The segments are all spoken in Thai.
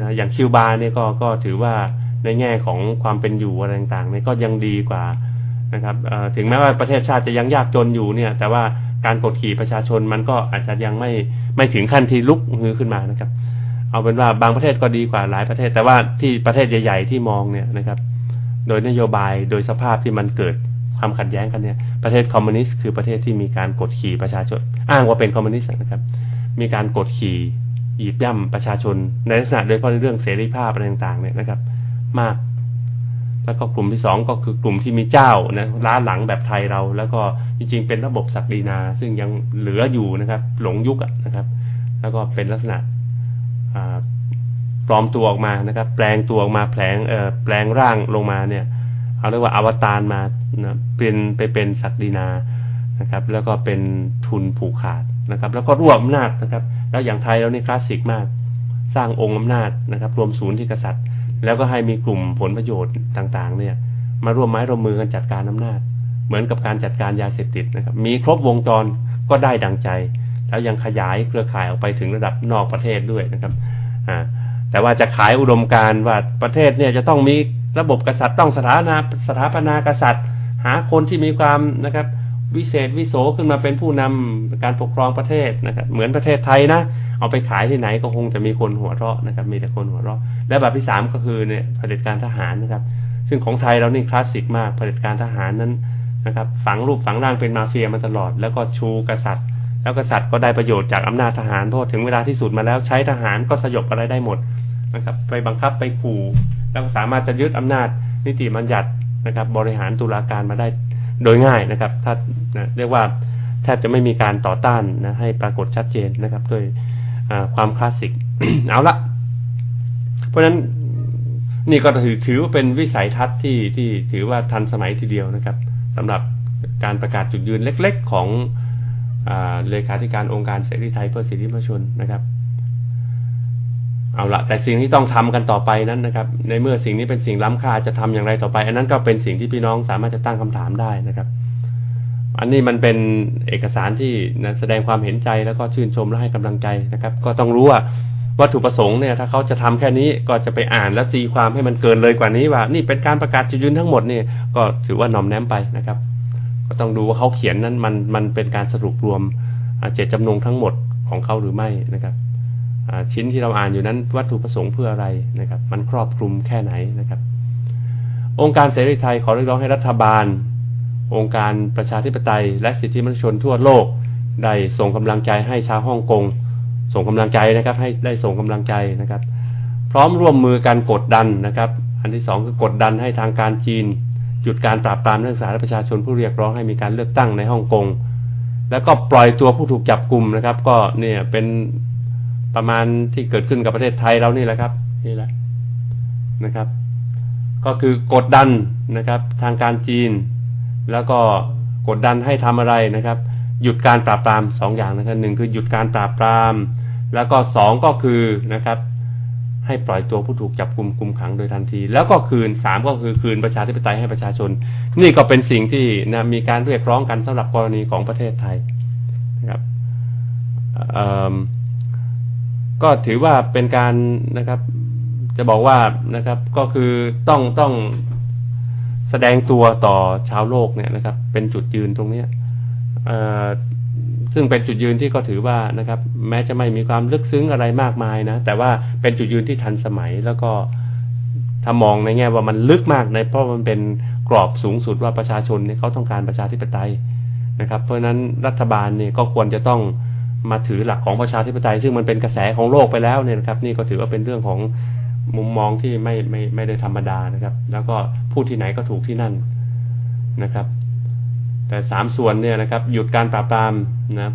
นะอย่างคิวบาเนี่ยก็ก็ถือว่าในแง่ของความเป็นอยู่อะไรต่างๆเนี่ยก็ยังดีกว่านะครับถึงแม้ว่าประเทศชาติจะยังยากจนอยู่เนี่ย แต่ว่าการกดขี่ประชาชนมันก็อาจจะยังไม่ไม่ถึงขั้นที่ลุกฮือขึ้นมานะครับ เอาเป็นว่าบางประเทศก็ดีกว่าหลายประเทศ แต่ว่าที่ประเทศใหญ่ ๆ ที่มองเนี่ยนะครับ โดยนโยบายโดยสภาพที่มันเกิดความขัดแย้งกันเนี่ยประเทศคอมมิวนิสต์คือประเทศที่มีการกดขี่ประชาชน อ้างว่าเป็นคอมมิวนิสต์นะครับ มีการกดขี่ หยิบย่ำประชาชน ในลักษณะโดยเฉพาะในเรื่องเสรีภาพอะไรต่างๆเนี่ยนะครับ มาก แล้วก็กลุ่มที่สองก็คือกลุ่มที่มีเจ้านะล้าหลังแบบไทยเรา แล้วก็จริง ๆ เป็นระบบศักดินา ซึ่งยังเหลืออยู่นะครับ หลงยุคนะครับ แล้วก็เป็นลักษณะปลอมตัวออกมานะครับ แปลงตัวออกมาแผลงแปลงร่างลงมาเนี่ยเอาเรียกว่าอวตารมานะเป็นไปเป็นศักดินานะครับ แล้วก็เป็นทุนผูกขาด นะครับ แล้วก็รวบอำนาจนะครับ แล้วอย่างไทยเรานี่คลาสสิกมาก สร้างองค์อำนาจนะครับ รวมศูนย์ที่กษัตริย์ แล้วก็ให้มีกลุ่มผลประโยชน์ต่างๆ เนี่ย มาร่วมไม้ร่วมมือกันจัดการอำนาจ เหมือนกับการจัดการยาเสพติดนะครับ มีครบวงจรก็ได้ดังใจ แล้วยังขยายเครือข่ายออกไปถึงระดับนอกประเทศด้วยนะครับอ่าแต่ว่าจะขายอุดมการณ์ว่าประเทศเนี่ยจะต้องมีระบบกษัตริย์ต้องสถานาสถาปนากษัตริย์ หาคนที่มีความนะครับ วิเศษวิโสขึ้นมาเป็นผู้นำการปกครองประเทศนะครับ เหมือนประเทศไทยนะเอาไปขายที่ไหนก็คงจะมีคนหัวเราะนะครับ มีแต่คนหัวเราะ และแบบที่สามก็คือเนี่ยเผด็จการทหารนะครับ ซึ่งของไทยเรานี่คลาสสิกมากเผด็จการทหารนั้นนะครับ ฝังรูปฝังร่างเป็นมาเฟียมาตลอด แล้วก็ชูกษัตริย์ แล้วกษัตริย์ก็ได้ประโยชน์จากอำนาจทหารเพราะถึงเวลาที่สุดมาแล้วใช้ทหารก็สยบอะไรได้หมดนะครับ ไปบังคับไปขู่แล้วสามารถจะยึดอำนาจนิติบัญญัตินะครับ บริหารตุลาการมาได้ โดยง่ายนะครับถ้านะเรียกว่าแทบจะไม่มีการต่อต้านนะให้ปรากฏชัดเจนนะครับด้วยความคลาสสิกเอาละเพราะฉะนั้นนี่ก็ถือถือว่าเป็นวิสัยทัศน์ที่ที่ถือว่าทันสมัยทีเดียวนะครับสำหรับการประกาศจุดยืนเล็ก ๆ ของอเลขาธิการองค์การเสรีไทยเพื่อสิทธิมนุษยชนนะครับ เอาละแต่สิ่งที่ต้องทำกันต่อไปนั้นนะครับ ในเมื่อสิ่งนี้เป็นสิ่งล้ำค่าจะทำอย่างไรต่อไป อันนั้นก็เป็นสิ่งที่พี่น้องสามารถจะตั้งคำถามได้นะครับ อันนี้มันเป็นเอกสารที่นะแสดงความเห็นใจแล้วก็ชื่นชมและให้กำลังใจนะครับ ก็ต้องรู้ว่าวัตถุประสงค์เนี่ยถ้าเขาจะทำแค่นี้ก็จะไปอ่านแล้วตีความให้มันเกินเลยกว่านี้ว่า นี่เป็นการประกาศจุดยืนทั้งหมดนี่ก็ถือว่าหน่อมแนมไปนะครับ ก็ต้องดูว่าเขาเขียนนั้นมันมันเป็นการสรุปรวมเจตจำนงทั้งหมดของเขาหรือไม่นะครับ ชิ้นที่เราอ่านอยู่นั้นวัตถุประสงค์เพื่ออะไรนะครับ มันครอบคลุมแค่ไหนนะครับ องค์การเสรีไทยขอเรียกร้องให้รัฐบาล องค์การประชาธิปไตย และสิทธิมนุษยชนทั่วโลกได้ส่งกำลังใจให้ชาวฮ่องกงส่งกำลังใจนะครับ ให้ได้ส่งกำลังใจนะครับ พร้อมร่วมมือกันกดดันนะครับ อันที่สองคือกดดันให้ทางการจีน หยุดการปราบปรามนักศึกษาและประชาชนผู้เรียกร้องให้มีการเลือกตั้งในฮ่องกงแล้วก็ปล่อยตัวผู้ถูกจับกลุ่มนะครับ ก็เนี่ยเป็น ประมาณที่เกิดขึ้นกับประเทศไทยเรานี่แหละครับนี่แหละนะครับ ก็คือกดดันนะครับ ทางการจีน แล้วก็กดดันให้ทำอะไรนะครับ หยุดการปราบปรามสองอย่างนะครับหนึ่งคือหยุดการปราบปราม แล้วก็สองก็คือนะครับ ให้ปล่อยตัวผู้ถูกจับกุมคุมขังโดยทันที แล้วก็คืนสามก็คือคืนประชาธิปไตยให้ประชาชน นี่ก็เป็นสิ่งที่นะมีการเรียกร้องกันสำหรับกรณีของประเทศไทยนะครับเอิ่ม ก็ถือว่าเป็นการนะครับ จะบอกว่านะครับ ก็คือต้องต้องแสดงตัวต่อชาวโลกเนี่ยนะครับ เป็นจุดยืนตรงเนี้ยซึ่งเป็นจุดยืนที่ก็ถือว่านะครับ แม้จะไม่มีความลึกซึ้งอะไรมากมายนะแต่ว่าเป็นจุดยืนที่ทันสมัยแล้วก็ถ้ามองในแง่ว่ามันลึกมากในเพราะมันเป็นกรอบสูงสุดว่าประชาชนเนี่ยเขาต้องการประชาธิปไตยนะครับ เพราะฉะนั้นรัฐบาลเนี่ยก็ควรจะต้อง มาถือหลักของประชาธิปไตย ซึ่งมันเป็นกระแสของโลกไปแล้วเนี่ยนะครับ นี่ก็ถือว่าเป็นเรื่องของมุมมองที่ไม่ไม่ไม่ได้ธรรมดานะครับ แล้วก็พูดที่ไหนก็ถูกที่นั่นนะครับ แต่สามส่วนเนี่ยนะครับ หยุดการปราบปรามนะ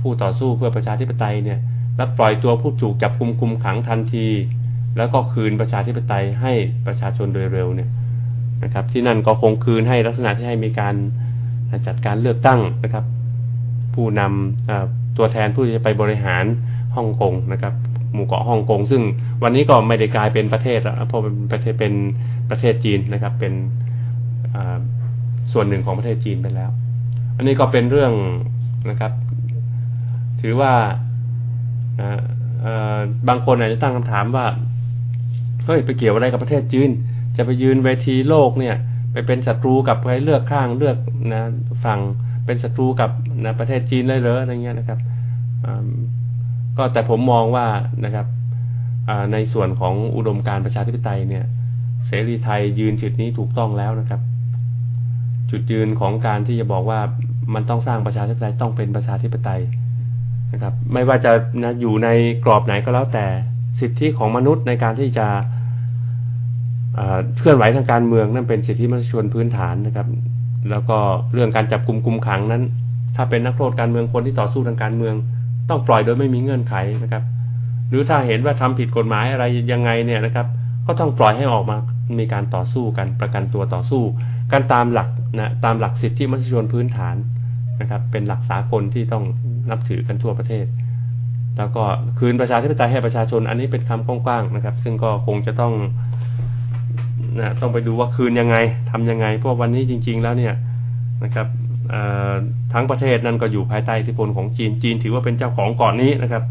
ผู้ต่อสู้เพื่อประชาธิปไตยเนี่ยและปล่อยตัวผู้ถูกจับกุมคุมขังทันที แล้วก็คืนประชาธิปไตยให้ประชาชนโดยเร็วเนี่ยนะครับ ที่นั่นก็คงคืนให้ลักษณะที่ให้มีการจัดการเลือกตั้งนะครับ ผู้นำอ่อ ตัวแทนผู้ที่จะไปบริหารฮ่องกงนะครับ หมู่เกาะฮ่องกงซึ่งวันนี้ก็ไม่ได้กลายเป็นประเทศแล้วเพราะเป็นประเทศเป็นประเทศจีนนะครับ เป็นส่วนหนึ่งของประเทศจีนไปแล้ว อันนี้ก็เป็นเรื่องนะครับ ถือว่าบางคนอาจจะตั้งคำถามว่าเฮ้ยไปเกี่ยวอะไรกับประเทศจีน จะไปยืนเวทีโลกเนี่ย ไปเป็นศัตรูกับใครเลือกข้างเลือกนะฝั่ง เป็นศัตรูกับนะประเทศจีนเลยเหรออะไรเงี้ยนะครับก็แต่ผมมองว่านะครับในส่วนของอุดมการประชาธิปไตยเนี่ย เสรีไทยยืนจุดนี้ถูกต้องแล้วนะครับ จุดยืนของการที่จะบอกว่ามันต้องสร้างประชาธิปไตยต้องเป็นประชาธิปไตยนะครับ ไม่ว่าจะนะอยู่ในกรอบไหนก็แล้วแต่สิทธิของมนุษย์ในการที่จะเคลื่อนไหวทางการเมืองนั่นเป็นสิทธิมนุษยชนพื้นฐานนะครับ แล้วก็เรื่องการจับกลุ่มคุมขังนั้น ถ้าเป็นนักโทษการเมืองคนที่ต่อสู้ทางการเมือง ต้องปล่อยโดยไม่มีเงื่อนไขนะครับ หรือถ้าเห็นว่าทำผิดกฎหมายอะไรยังไงเนี่ยนะครับ ก็ต้องปล่อยให้ออกมามีการต่อสู้กันประกันตัวต่อสู้กันตามหลักนะตามหลักสิทธิมนุษยชนพื้นฐานนะครับ เป็นหลักสากลที่ต้องนับถือกันทั่วประเทศ แล้วก็คืนประชาธิปไตยให้ประชาชนอันนี้เป็นคำกว้างๆนะครับ ซึ่งก็คงจะต้อง นะต้องไปดูว่าคืนยังไงทำยังไง เพราะวันนี้จริง ๆ แล้วเนี่ยนะครับทั้งประเทศนั่นก็อยู่ภายใต้อิทธิพลของจีนจีนถือว่าเป็นเจ้าของก่อนนี้นะครับ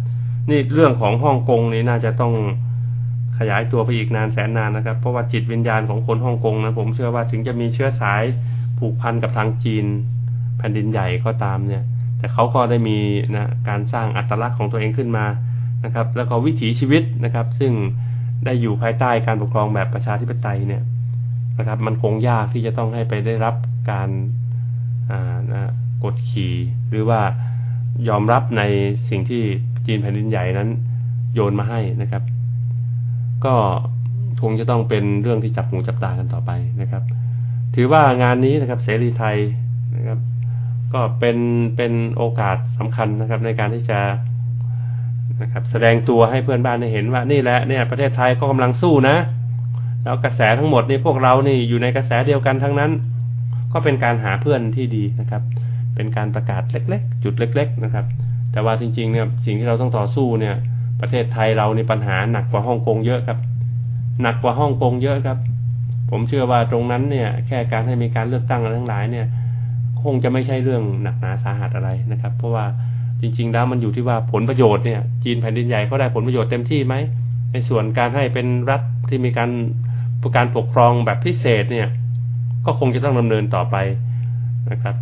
นี่เรื่องของฮ่องกงนี่น่าจะต้องขยายตัวไปอีกนานแสนนานนะครับ เพราะว่าจิตวิญญาณของคนฮ่องกงนะผมเชื่อว่าถึงจะมีเชื้อสายผูกพันกับทางจีนแผ่นดินใหญ่ก็ตามเนี่ย แต่เขาก็ได้มีนะการสร้างอัตลักษณ์ของตัวเองขึ้นมานะครับ แล้วก็วิถีชีวิตนะครับ ซึ่ง ได้อยู่ภายใต้การปกครองแบบประชาธิปไตยเนี่ยนะครับ มันคงยากที่จะต้องให้ไปได้รับการนะกดขี่หรือว่ายอมรับในสิ่งที่จีนแผ่นดินใหญ่นั้น โยนมาให้นะครับ ก็คงจะต้องเป็นเรื่องที่จับหูจับตากันต่อไปนะครับ ถือว่างานนี้นะครับ เสรีไทยนะครับ ก็เป็นเป็นโอกาสสำคัญนะครับ ในการที่จะ นะครับ แสดงตัวให้เพื่อนบ้านได้เห็นว่านี่แหละเนี่ย ประเทศไทยก็กำลังสู้นะ แล้วกระแสทั้งหมดนี่พวกเรานี่อยู่ในกระแสเดียวกันทั้งนั้น ก็เป็นการหาเพื่อนที่ดีนะครับ เป็นการประกาศเล็ก ๆ จุดเล็ก ๆ นะครับ แต่ว่าจริงๆเนี่ยสิ่งที่เราต้องต่อสู้เนี่ย ประเทศไทยเราในปัญหาหนักกว่าฮ่องกงเยอะครับ หนักกว่าฮ่องกงเยอะครับ ผมเชื่อว่าตรงนั้นเนี่ย แค่การให้มีการเลือกตั้งอะไรทั้งหลายเนี่ย คงจะไม่ใช่เรื่องหนักหนาสาหัสอะไรนะครับ เพราะว่า จริง ๆ แล้วมันอยู่ที่ว่าผลประโยชน์เนี่ย จีนแผ่นดินใหญ่เขาได้ผลประโยชน์เต็มที่ไหมในส่วนการให้เป็นรัฐที่มีการการปกครองแบบพิเศษเนี่ย ก็คงจะต้องดำเนินต่อไปนะครับ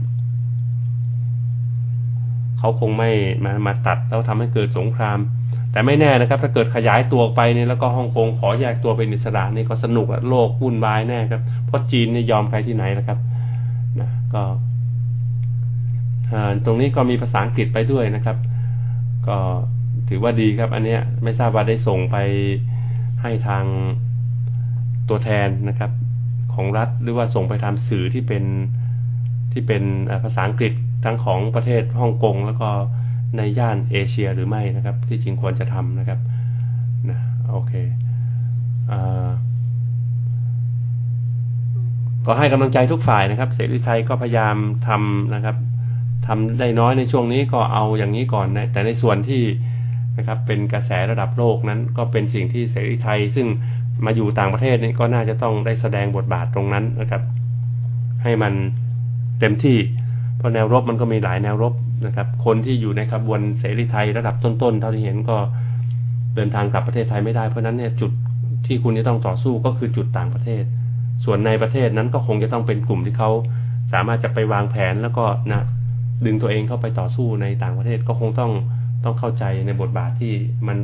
เขาคงไม่มามาตัดแล้วทำให้เกิดสงคราม แต่ไม่แน่นะครับ ถ้าเกิดขยายตัวไปเนี่ยแล้วก็ฮ่องกงขอแยกตัวเป็นอิสระนี่ก็สนุกอะโลกวุ่นวายแน่ครับเพราะจีนเนี่ยยอมใครที่ไหนนะครับนะก็ ตรงนี้ก็มีภาษาอังกฤษไปด้วยนะครับ ก็ถือว่าดีครับ อันเนี้ยไม่ทราบว่าได้ส่งไปให้ทางตัวแทนนะครับ ของรัฐหรือว่าส่งไปทำสื่อที่เป็นที่เป็นภาษาอังกฤษทั้งของประเทศฮ่องกงแล้วก็ในย่านเอเชียหรือไม่นะครับ ที่จริงควรจะทำนะครับนะโอเคอก็ให้กำลังใจทุกฝ่ายนะครับ เสรีไทยก็พยายามทำนะครับ ทำได้น้อยในช่วงนี้ก็เอาอย่างนี้ก่อนนะแต่ในส่วนที่นะครับเป็นกระแสระดับโลกนั้น ก็เป็นสิ่งที่เสรีไทย ซึ่งมาอยู่ต่างประเทศนี่ก็น่าจะต้องได้แสดงบทบาทตรงนั้นนะครับ ให้มันเต็มที่ เพราะแนวรบมันก็มีหลายแนวรบนะครับ คนที่อยู่ในขบวนเสรีไทยระดับต้นๆเท่าที่เห็นก็เดินทางกลับประเทศไทยไม่ได้เพราะฉะนั้นเนี่ยจุดที่คุณจะต้องต่อสู้ก็คือจุดต่างประเทศ ส่วนในประเทศนั้นก็คงจะต้องเป็นกลุ่มที่เขาสามารถจะไปวางแผนแล้วก็นะ ดึงตัวเองเข้าไปต่อสู้ในต่างประเทศก็คงต้องต้องเข้าใจในบทบาทที่มัน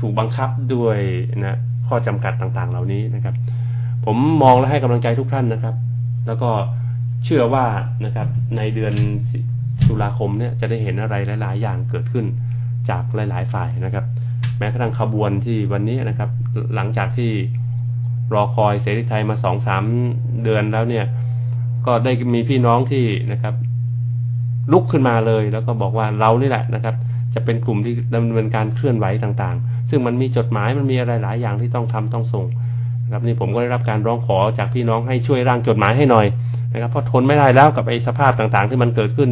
ถูกบังคับด้วยนะข้อจำกัดต่างๆ เหล่านี้นะครับ ผมมองและให้กำลังใจทุกท่านนะครับ แล้วก็เชื่อว่านะครับในเดือนตุลาคมเนี่ยจะได้เห็นอะไรหลาย ๆ อย่างเกิดขึ้นจากหลาย ๆ ฝ่ายนะครับ แม้กระทั่งขบวนที่วันนี้นะครับ หลังจากที่รอคอยเสรีไทยมาสองสามเดือนแล้วเนี่ย ก็ได้มีพี่น้องที่นะครับ ลุกขึ้นมาเลย แล้วก็บอกว่าเรานี่แหละนะครับ จะเป็นกลุ่มที่ดำเนินการเคลื่อนไหวต่างๆ ซึ่งมันมีจดหมายมันมีอะไรหลายอย่างที่ต้องทำต้องส่งนะครับนี่ผมก็ได้รับการร้องขอจากพี่น้องให้ช่วยร่างจดหมายให้หน่อยนะครับเพราะทนไม่ได้แล้วกับไอ้สภาพต่างๆ ที่มันเกิดขึ้น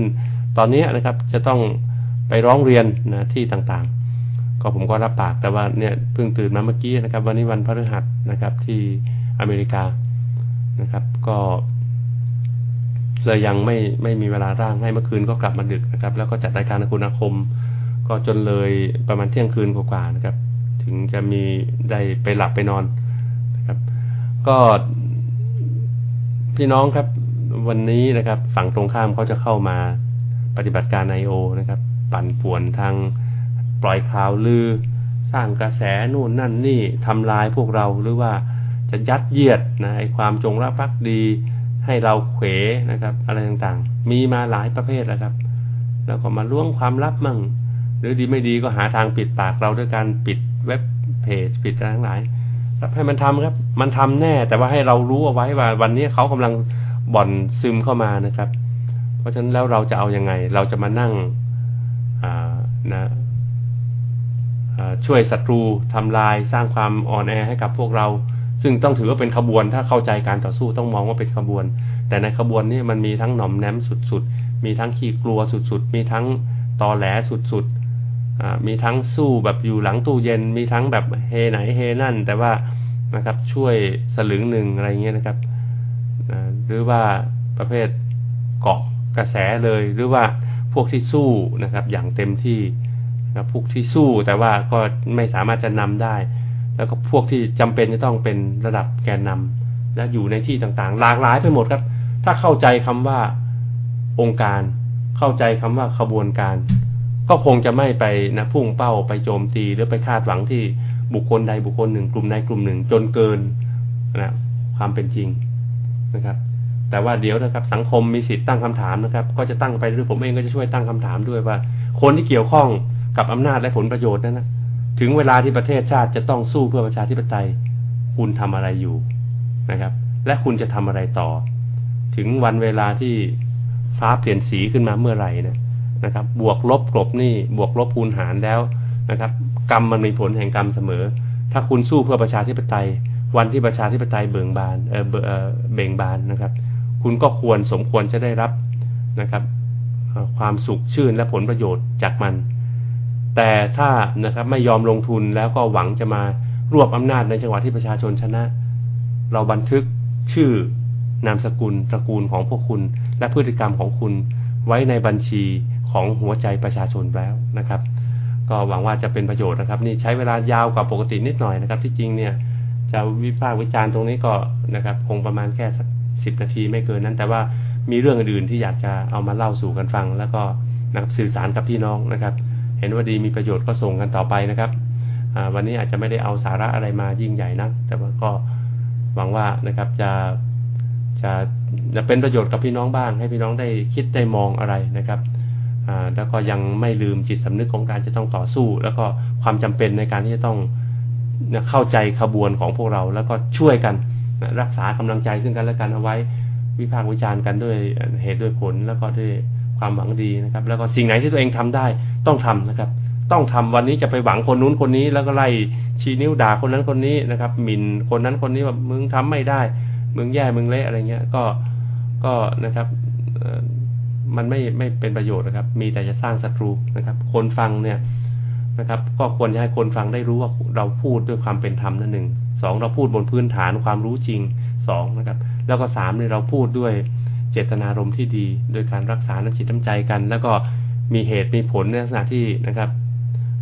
ตอนนี้นะครับจะต้องไปร้องเรียนนะที่ต่างๆ ก็ผมก็รับปากแต่ว่าเนี่ยเพิ่งตื่นมาเมื่อกี้นะครับ วันนี้วันพฤหัสนะครับที่อเมริกานะครับ ก็ เลยยังไม่ไม่มีเวลาร่างให้เมื่อคืนก็กลับมาดึกนะครับ แล้วก็จัดรายการคุณอาคม ก็จนเลยประมาณเที่ยงคืนกว่าๆนะครับ ถึงจะมีได้ไปหลับไปนอนนะครับ ก็พี่น้องครับวันนี้นะครับ ฝั่งตรงข้ามเขาจะเข้ามาปฏิบัติการไอโอนะครับ ปั่นป่วนทางปล่อยข่าวลือ สร้างกระแสนู่นนั่นนี่ทำลายพวกเราหรือว่าจะยัดเยียดนะไอความจงรักภักดี ให้เราเขวนะครับ อะไรต่างๆ มีมาหลายประเภทแล้วครับ แล้วก็มาล้วงความลับมั่ง หรือดีไม่ดีก็หาทางปิดปากเราด้วยการปิดเว็บเพจปิดอะไรทั้งหลายครับให้มันทำครับ มันทำแน่ แต่ว่าให้เรารู้เอาไว้ว่า วันนี้เขากำลังบ่อนซึมเข้ามานะครับ เพราะฉะนั้นแล้วเราจะเอาอยัางไง เราจะมานั่งนะช่วยศัตรูทำลายสร้างความอ่อนแอให้กับพวกเรา ซึ่งต้องถือว่าเป็นขบวนถ้าเข้าใจการต่อสู้ต้องมองว่าเป็นขบวน แต่ในขบวนนี้มันมีทั้งหน่อมแนมสุดๆ มีทั้งขี้กลัวสุดๆ มีทั้งตอแหลสุดๆ มีทั้งสู้แบบอยู่หลังตู้เย็น มีทั้งแบบเฮไหนเฮนั่น แต่ว่านะครับช่วยสลึงหนึ่งอะไรเงี้ยนะครับหรือว่าประเภทเกาะกระแสเลยหรือว่าพวกที่สู้นะครับ อย่างเต็มที่นะพวกที่สู้แต่ว่าก็ไม่สามารถจะนำได้ แล้วก็พวกที่จำเป็นจะต้องเป็นระดับแกนนำและอยู่ในที่ต่างๆ หลากหลายไปหมดครับ ถ้าเข้าใจคำว่าองค์การ เข้าใจคำว่าขบวนการ ก็คงจะไม่ไปนะพุ่งเป้าไปโจมตีหรือไปคาดหวังที่บุคคลใดบุคคลหนึ่ง กลุ่มใดกลุ่มหนึ่ง จนเกินนะความเป็นจริงนะครับ แต่ว่าเดี๋ยวนะครับสังคมมีสิทธิ์ตั้งคำถามนะครับ ก็จะตั้งไปหรือผมเองก็จะช่วยตั้งคำถามด้วยว่า คนที่เกี่ยวข้องกับอำนาจและผลประโยชน์นั้นนะ ถึงเวลาที่ประเทศชาติจะต้องสู้เพื่อประชาธิปไตย คุณทำอะไรอยู่นะครับ และคุณจะทำอะไรต่อ ถึงวันเวลาที่ฟ้าเปลี่ยนสีขึ้นมาเมื่อไหร่นะนะครับ บวกลบกลบนี่บวกลบคูณหารแล้วนะครับ กรรมมันมีผลแห่งกรรมเสมอ ถ้าคุณสู้เพื่อประชาธิปไตย วันที่ประชาธิปไตยเบ่งบานเออเบ่งบานนะครับ คุณก็ควรสมควรจะได้รับนะครับ ความสุขชื่นและผลประโยชน์จากมัน แต่ถ้านะครับไม่ยอมลงทุนแล้วก็หวังจะมารวบอำนาจในจังหวะที่ประชาชนชนะ เราบันทึกชื่อนามสกุลตระกูลของพวกคุณ และพฤติกรรมของคุณไว้ในบัญชีของหัวใจประชาชนแล้วนะครับ ก็หวังว่าจะเป็นประโยชน์นะครับ นี่ใช้เวลายาวกว่าปกตินิดหน่อยนะครับ ที่จริงเนี่ยจะวิพากษ์วิจารณ์ตรงนี้ก็นะครับคงประมาณแค่สักสิบนาทีไม่เกินนั้น แต่ว่ามีเรื่องอื่นที่อยากจะเอามาเล่าสู่กันฟัง แล้วก็นะครับสื่อสารกับพี่น้องนะครับ ห็นว่าดีมีประโยชน์ก็ส่งกันต่อไปนะครับวันนี้อาจจะไม่ได้เอาสาระอะไรมายิ่งใหญ่นักแต่ว่าก็หวังว่านะครับจะจะจะเป็นประโยชน์กับพี่น้องบ้าง ให้พี่น้องได้คิดได้มองอะไรนะครับแล้วก็ยังไม่ลืมจิตสำนึกของการจะต้องต่อสู้ แล้วก็ความจำเป็นในการที่จะต้องเข้าใจขบวนของพวกเรา แล้วก็ช่วยกันรักษากำลังใจซึ่งกันและกันเอาไว้วิพากษ์วิจารณ์กันด้วยเหตุด้วยผลแล้วก็ด้วย ความหวังดีนะครับ แล้วก็สิ่งไหนที่ตัวเองทำได้ต้องทำนะครับ ต้องทำวันนี้จะไปหวังคนนู้นคนนี้ แล้วก็ไล่ชี้นิ้วด่าคนนั้นคนนี้นะครับหมิ่นคนนั้นคนนี้ว่ามึงทำไม่ได้ มึงแย่มึงเละอะไรเงี้ยก็ก็นะครับมันไม่ไม่เป็นประโยชน์นะครับ มีแต่จะสร้างศัตรูนะครับ คนฟังเนี่ยนะครับ ก็ควรจะให้คนฟังได้รู้ว่าเราพูดด้วยความเป็นธรรมนั่นหนึ่งสองเราพูดบนพื้นฐานความรู้จริงสองนะครับ แล้วก็สามเนี่ยเราพูดด้วย เจตนารมณ์ที่ดี โดยการรักษาน้ำจิตน้ำใจกัน แล้วก็มีเหตุมีผลในลักษณะที่นะครับ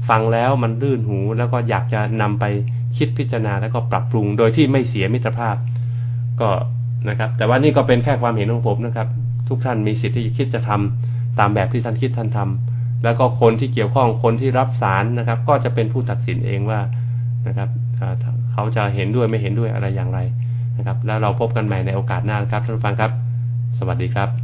ฟังแล้วมันลื่นหูแล้วก็อยากจะนำไปคิดพิจารณาแล้วก็ปรับปรุง โดยที่ไม่เสียมิตรภาพ ก็นะครับ แต่ว่านี่ก็เป็นแค่ความเห็นของผมนะครับ ทุกท่านมีสิทธิ์ที่จะคิดจะทำตามแบบที่ท่านคิดท่านทำแล้วก็คนที่เกี่ยวข้องคนที่รับสารนะครับ ก็จะเป็นผู้ตัดสินเองว่านะครับเขาจะเห็นด้วยไม่เห็นด้วยอะไรอย่างไรนะครับ แล้วเราพบกันใหม่ในโอกาสหน้าครับท่านผู้ฟังครับ วัสดีครับ